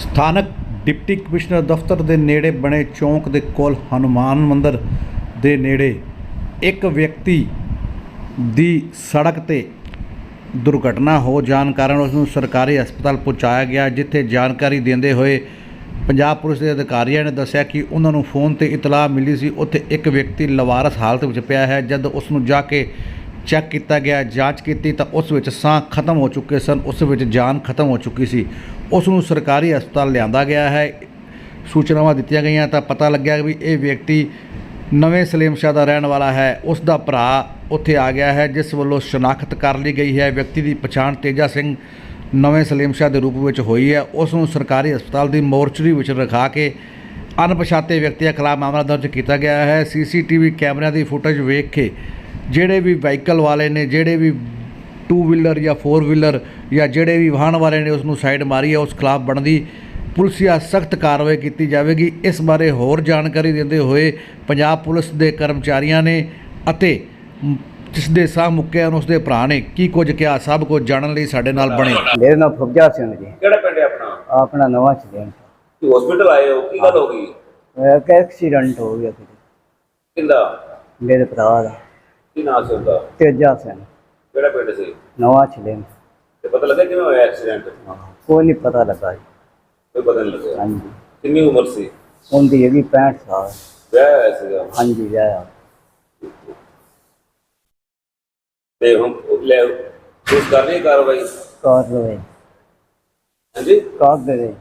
ਸਥਾਨਕ deputy commissioner ਦਫ਼ਤਰ ਦੇ ਨੇੜੇ ਬਣੇ ਚੌਂਕ ਦੇ ਕੋਲ ਹਨੂਮਾਨ ਮੰਦਿਰ ਦੇ ਨੇੜੇ ਇੱਕ ਵਿਅਕਤੀ ਦੀ ਸੜਕ ਤੇ ਦੁਰਘਟਨਾ ਹੋ ਜਾਣ ਕਾਰਨ ਉਸ ਨੂੰ ਸਰਕਾਰੀ ਹਸਪਤਾਲ ਪਹੁੰਚਾਇਆ ਗਿਆ, ਜਿੱਥੇ ਜਾਣਕਾਰੀ ਦਿੰਦੇ ਹੋਏ ਪੰਜਾਬ ਪੁਲਿਸ ਦੇ ਅਧਿਕਾਰੀਆਂ ਨੇ ਦੱਸਿਆ ਕਿ ਉਹਨਾਂ ਨੂੰ ਫੋਨ ਤੇ ਇਤਲਾਹ ਮਿਲੀ ਸੀ। ਉੱਥੇ ਇੱਕ ਵਿਅਕਤੀ ਲਵਾਰਸ ਹਾਲਤ ਵਿੱਚ ਪਿਆ ਹੈ। ਜਦ ਉਸ ਨੂੰ ਜਾ ਕੇ ਚੈੱਕ ਕੀਤਾ ਗਿਆ, ਜਾਂਚ ਕੀਤੀ ਤਾਂ ਉਸ ਵਿੱਚ ਸਾਹ ਖਤਮ ਹੋ ਚੁੱਕੇ ਸਨ। ਉਸ ਵਿੱਚ ਜਾਨ ਖਤਮ ਹੋ ਚੁੱਕੀ ਸੀ। ਉਸ ਨੂੰ ਸਰਕਾਰੀ ਹਸਪਤਾਲ ਲਿਆਂਦਾ ਗਿਆ ਹੈ। ਸੂਚਨਾਵਾਂ ਦਿੱਤੀਆਂ ਗਈਆਂ ਤਾਂ ਪਤਾ ਲੱਗਿਆ ਵੀ ਇਹ ਵਿਅਕਤੀ ਨਵੇਂ ਸਲੀਮ ਸ਼ਾਹ ਦਾ ਰਹਿਣ ਵਾਲਾ ਹੈ। ਉਸ ਦਾ ਭਰਾ ਉੱਥੇ ਆ ਗਿਆ ਹੈ, ਜਿਸ ਵੱਲੋਂ ਸ਼ਨਾਖਤ ਕਰ ਲਈ ਗਈ ਹੈ। ਵਿਅਕਤੀ ਦੀ ਪਛਾਣ ਤੇਜਾ ਸਿੰਘ ਨਵੇਂ ਸਲੀਮ ਸ਼ਾਹ ਦੇ ਰੂਪ ਵਿੱਚ ਹੋਈ ਹੈ। ਉਸ ਨੂੰ ਸਰਕਾਰੀ ਹਸਪਤਾਲ ਦੀ ਮੋਰਚਰੀ ਵਿੱਚ ਰਖਾ ਕੇ ਅਣਪਛਾਤੇ ਵਿਅਕਤੀਆਂ ਖਿਲਾਫ ਮਾਮਲਾ ਦਰਜ ਕੀਤਾ ਗਿਆ ਹੈ। ਸੀਸੀਟੀਵੀ ਕੈਮਰਿਆਂ ਦੀ ਫੁਟੇਜ ਵੇਖ ਕੇ ਜਿਹੜੇ ਵੀ ਵਾਹੀਕਲ ਵਾਲੇ ਨੇ ਜਿਹੜੇ ਵੀ ਟੂ ਵੀਲਰ ਜਾਂ ਫੋਰ ਵੀਲਰ ਜਾਂ ਜਿਹੜੇ ਵੀ ਵਾਹਨ ਵਾਲੇ ਨੇ ਉਸ ਨੂੰ ਸਾਈਡ ਮਾਰੀ ਹੈ ਉਸ ਖਿਲਾਫ ਬਣਦੀ ਪੁਲਿਸੀਆ ਸਖਤ ਕਾਰਵਾਈ ਕੀਤੀ ਜਾਵੇਗੀ। ਇਸ ਬਾਰੇ ਹੋਰ ਜਾਣਕਾਰੀ ਦਿੰਦੇ ਹੋਏ ਪੰਜਾਬ ਪੁਲਿਸ ਦੇ ਕਰਮਚਾਰੀਆਂ ਨੇ ਅਤੇ ਜਿਸ ਦੇ ਸਾਹ ਮੁੱਕੇ ਹਨ ਉਸ ਦੇ ਭਰਾ ਨੇ ਕੀ ਕੁਝ ਕਿਹਾ ਸਭ ਕੁਝ ਜਾਣਨ ਲਈ ਸਾਡੇ ਨਾਲ ਬਣੇ। ਮੇਰਾ ਨਾਮ ਫੁੱਜਾ ਸਿੰਘ ਜੀ। ਕਿਹੜਾ ਪਿੰਡ ਹੈ ਆਪਣਾ? ਆਪਣਾ ਨਵਾਂ ਚਲੇ ਤੁਸੀਂ ਹਸਪੀਟਲ ਆਏ ਹੋ ਕੀ ਗੱਲ ਹੋ ਗਈ? ਇੱਕ ਐਕਸੀਡੈਂਟ ਹੋ ਗਿਆ ਕਿਤੇ ਕਿੰਦਾ? ਮੇਰੇ ਭਰਾ ਦਾ। ਕੀ ਨਾਂ ਸੀ ਉਹਦਾ? ਤੇਜਾ ਸਿੰਘ ਕਿਹੜਾ ਪਿੰਡ ਸੀ? ਨਵਾਂ ਚਲੇ ਤੇ ਪਤਾ ਲੱਗਾ ਕਿਵੇਂ ਹੋਇਆ ਐਕਸੀਡੈਂਟ? ਕੋਈ ਨਹੀਂ ਪਤਾ ਲੱਗਾ ਜੀ। ਕੋਈ ਪਤਾ ਨਹੀਂ ਲੱਗਿਆ? ਹਾਂਜੀ। ਕਿੰਨੀ ਉਮਰ ਸੀ? ਉਹਦੀ ਹੈਗੀ 65 ਸਾਲ। ਵਿਆਹ ਹੋਇਆ ਸੀਗਾ? ਹਾਂਜੀ ਵਿਆਹ ਤੇ ਹੁਣ ਲੈ ਉਸ ਕਰ ਰਹੀ ਕਾਰਵਾਈ? ਕਾਰ ਲਵੇ ਹਾਂਜੀ? ਕਾਰ ਦੇ ਦੇ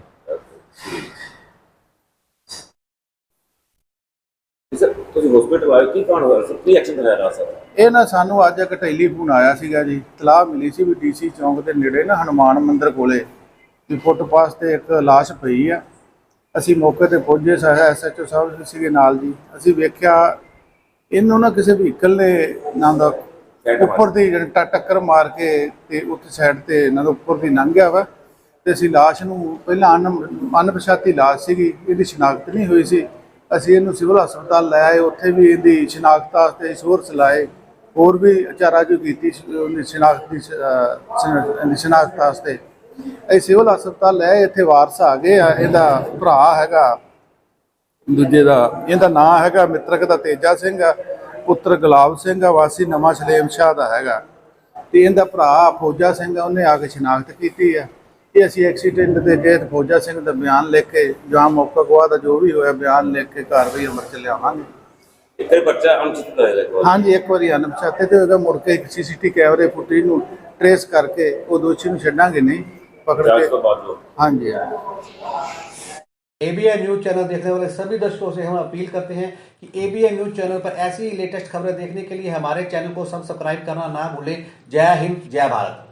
ਸਰ ਤੁਸੀਂ ਹਸਪੀਟਲ ਆਏ ਕੀ ਕਾਰਨ ਹੋਇਆ? ਸਰ ਕੀ ਹੋਇਆ ਰਾਤ ਸਰ ਇਹ ਨਾ ਸਾਨੂੰ ਅੱਜ ਇੱਕ ਟੈਲੀਫੋਨ ਆਇਆ ਸੀਗਾ ਜੀ ਤਲਾਹ ਮਿਲੀ ਸੀ ਵੀ ਡੀਸੀ ਚੌਂਕ ਦੇ ਨੇੜੇ ਨਾ ਹਨੂਮਾਨ ਮੰਦਿਰ ਕੋਲੇ ਵੀ ਫੁੱਟਪਾਥ ਤੇ ਇੱਕ ਲਾਸ਼ ਪਈ ਆ। ਅਸੀਂ ਮੌਕੇ ਤੇ ਪਹੁੰਚੇ ਸਾਹ ਐਸਐਚਓ ਸਾਹਿਬ ਸੀਗੇ ਨਾਲ ਜੀ। ਅਸੀਂ ਵੇਖਿਆ ਇਹਨੂੰ ਨਾ ਕਿਸੇ ਵਹੀਕਲ ਨੇ ਨਾ ਦਾ ਉੱਪਰ ਦੀ ਜਿਹੜੀ ਟੱਕਰ ਮਾਰ ਕੇ ਤੇ ਉੱਥੇ ਸਾਈਡ ਤੇ ਇਹਨਾਂ ਦਾ ਉੱਪਰ ਦੀ ਲੰਘ ਗਿਆ ਵਾ ਤੇ ਅਸੀਂ ਲਾਸ਼ ਨੂੰ ਪਹਿਲਾਂ ਅਣ ਅਣਪਛਾਤੀ ਲਾਸ਼ ਸੀਗੀ ਇਹਦੀ ਸ਼ਨਾਖਤ ਨਹੀਂ ਹੋਈ ਸੀ। ਅਸੀਂ ਇਹਨੂੰ ਸਿਵਲ ਹਸਪਤਾਲ ਲੈ ਆਏ ਉੱਥੇ ਵੀ ਇਹਦੀ ਸ਼ਨਾਖਤ ਵਾਸਤੇ ਸੋਰਸ ਲਾਏ ਹੋਰ ਵੀ ਚਾਰਾ ਜੋ ਕੀਤੀ ਸੀ, ਉਹਨੇ ਸ਼ਨਾਖਤ ਦੀ ਸ਼ਨਾਖਤ ਵਾਸਤੇ। ਅਸੀਂ ਸਿਵਲ ਹਸਪਤਾਲ ਲੈ ਇੱਥੇ ਵਾਰਸ ਆ ਗਏ ਆ ਇਹਦਾ ਭਰਾ ਹੈਗਾ ਦੂਜੇ ਦਾ ਇਹਦਾ ਨਾਂ ਹੈਗਾ ਮਿੱਤਰਕ ਦਾ ਤੇਜਾ ਸਿੰਘ ਆ ਪੁੱਤਰ ਗੁਲਾਬ ਸਿੰਘ ਆ ਵਾਸੀ ਨਵਾਂ ਸਲੇਮ ਸ਼ਾਹ ਦਾ ਹੈਗਾ। ਤੇ ਇਹਦਾ ਭਰਾ ਫੌਜਾ ਸਿੰਘ ਉਹਨੇ ਆ ਕੇ ਸ਼ਨਾਖਤ ਕੀਤੀ ਆ। ਇਹ ਅਸੀਂ ਐਕਸੀਡੈਂਟ ਦੇ ਤਹਿਤ ਫੌਜਾ ਸਿੰਘ ਦਾ ਬਿਆਨ ਲਿਖ ਕੇ ਜਾਂ ਮੌਕਾ ਗਵਾਹ ਦਾ ਜੋ ਵੀ ਹੋਇਆ ਬਿਆਨ ਲਿਖ ਕੇ ਕਾਰਵਾਈ ਅਮਰ ਚ ਲਿਆਵਾਂਗੇ ਇੱਕ ਵਾਰੀ ਬੱਚਾ ਅਣਚਿਤ ਹੋਇਆ ਲੱਗਦਾ ਹਾਂਜੀ ਇੱਕ ਵਾਰੀ ਅਨਪਛਾਤੇ ਤੇ ਹੋਏਗਾ ਮੁੜ ਕੇ ਇੱਕ ਸੀਸੀਟੀ ਕੈਮਰੇ ਫੁਟੇਜ ਨੂੰ ਟਰੇਸ ਕਰਕੇ ਉਹ ਦੋਸ਼ੀ ਨੂੰ ਛੱਡਾਂਗੇ ਨਹੀਂ ਪਕੜ ਜਾਂਚ ਕੇ ਤੋਂ ਬਾਅਦ ਜੋ ਹਾਂਜੀ एबीएन न्यूज चैनल देखने वाले सभी दर्शकों से हम अपील करते हैं कि एबीएन न्यूज चैनल पर ऐसी ही लेटेस्ट खबरें देखने के लिए हमारे चैनल को सब्सक्राइब करना ना भूलें जय हिंद जय भारत